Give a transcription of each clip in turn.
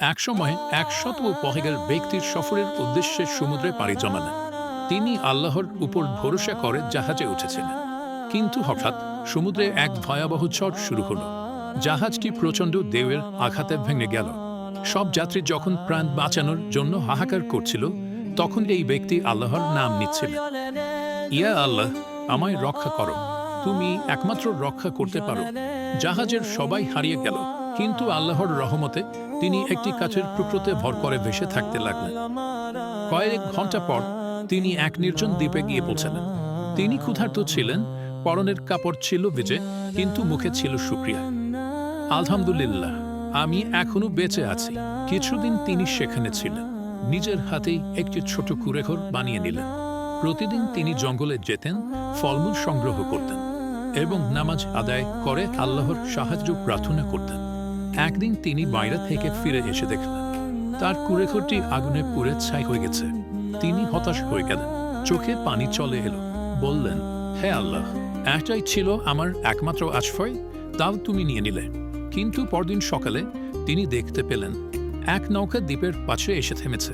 একসময় একশত পহেগার ব্যক্তির সফরের উদ্দেশ্যে সমুদ্রে পাড়ি জমালেন তিনি আল্লাহর উপর ভরসা করে জাহাজে উঠেছিলেন কিন্তু হঠাৎ সমুদ্রে এক ভয়াবহ ঝড় শুরু হলো। জাহাজটি প্রচণ্ড দেওয়ের আঘাতে ভেঙে গেল। সব যাত্রী যখন প্রাণ বাঁচানোর জন্য হাহাকার করছিল, তখন এই ব্যক্তি আল্লাহর নাম নিচ্ছিলেন ইয়া আল্লাহ, আমায় রক্ষা করো। তুমি একমাত্র রক্ষা করতে পারো। জাহাজের সবাই হারিয়ে গেল। কিন্তু আল্লাহর রহমতে তিনি একটি কাছের টুকরোতে ভর করে ভেসে থাকতে লাগলেন। কয়েক ঘণ্টা পর তিনি এক নির্জন দ্বীপে গিয়ে পৌঁছালেন। তিনি ক্ষুধার্ত ছিলেন, পরনের কাপড় ছিল ভিজে, কিন্তু মুখে ছিল শুক্রিয়া আলহামদুলিল্লাহ, আমি এখনও বেঁচে আছি। কিছুদিন তিনি সেখানে ছিলেন। নিজের হাতেই একটি ছোট কুড়েঘর বানিয়ে নিলেন। প্রতিদিন তিনি জঙ্গলে যেতেন, ফলমূল সংগ্রহ করতেন এবং নামাজ আদায় করে আল্লাহর সাহায্য প্রার্থনা করতেন। একদিন তিনি বাইরে থেকে ফিরে এসে দেখলেন, তার কুড়েঘরটি আগুনে পুড়ে ছাই হয়ে গেছে। তিনি হতাশ হয়ে গেলেন, চোখে পানি চলে এলো, বললেন, হে আল্লাহ, এটাই ছিল আমার একমাত্র আশ্রয়, তাও তুমি নিয়ে নিলে। কিন্তু পরদিন সকালে তিনি দেখতে পেলেন, এক নৌকা দ্বীপের পাশে এসে থেমেছে।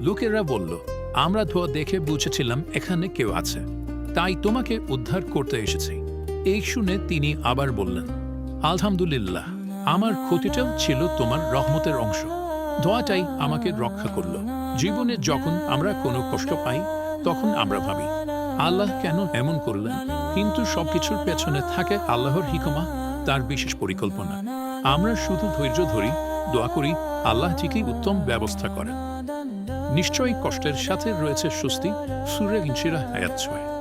লোকেরা বলল, আমরা ধোয়া দেখে বুঝেছিলাম এখানে কেউ আছে, তাই তোমাকে উদ্ধার করতে এসেছি। এই শুনে তিনি আবার বললেন, আলহামদুলিল্লাহ। আমার ক্ষতিটাও ছিল তোমার রহমতের অংশ। দোয়াটাই আমাকে রক্ষা করল। জীবনে যখন আমরা কোনো কষ্ট পাই, তখন আমরা ভাবি, আল্লাহ কেন এমন করলেন? কিন্তু সবকিছুর পেছনে থাকে আল্লাহর হিকমা, তার বিশেষ পরিকল্পনা। আমরা শুধু ধৈর্য ধরি, দোয়া করি, আল্লাহ ঠিকই উত্তম ব্যবস্থা করেন। নিশ্চয়ই কষ্টের সাথে রয়েছে স্বস্তি, সুরে ইনশিরা হায়াত ছয়।